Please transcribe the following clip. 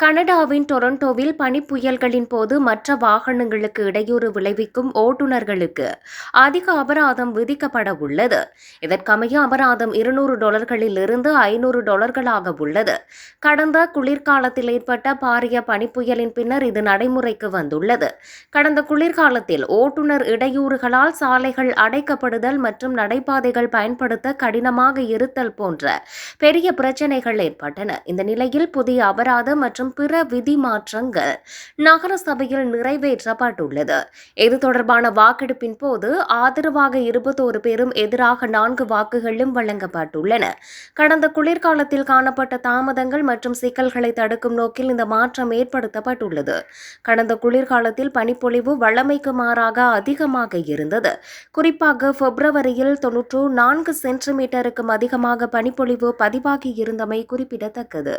கனடாவின் டொரண்டோவில் பனிப்புயல்களின் போது மற்ற வாகனங்களுக்கு இடையூறு விளைவிக்கும் ஓட்டுநர்களுக்கு அதிக அபராதம் விதிக்கப்பட உள்ளது. இதற்கமைய அபராதம் இருநூறு டாலர்களில் இருந்து ஐநூறு டாலர்களாக உள்ளது. கடந்த குளிர்காலத்தில் ஏற்பட்ட பாரிய பனிப்புயலின் பின்னர் இது நடைமுறைக்கு வந்துள்ளது. கடந்த குளிர்காலத்தில் ஓட்டுநர் இடையூறுகளால் சாலைகள் அடைக்கப்படுதல் மற்றும் நடைபாதைகள் பயன்படுத்த கடினமாக இருத்தல் போன்ற பெரிய பிரச்சினைகள் ஏற்பட்டன. இந்த நிலையில் புதிய அபராதம் மற்றும் பிற விதி மாற்றங்கள் நகர சபையில் நிறைவேற்றப்பட்டுள்ளது. இது தொடர்பான வாக்கெடுப்பின் போது ஆதரவாக இருபத்தோரு பேரும் எதிராக நான்கு வாக்குகளும் வழங்கப்பட்டுள்ளன. கடந்த குளிர்காலத்தில் காணப்பட்ட தாமதங்கள் மற்றும் சிக்கல்களை தடுக்கும் நோக்கில் இந்த மாற்றம் ஏற்படுத்தப்பட்டுள்ளது. கடந்த குளிர்காலத்தில் பனிப்பொழிவு வழமைக்கு மாறாக அதிகமாக இருந்தது. குறிப்பாக பிப்ரவரியில் தொன்னூற்று நான்கு சென்டிமீட்டருக்கும் அதிகமாக பனிப்பொழிவு பதிவாகி இருந்தமை குறிப்பிடத்தக்கது.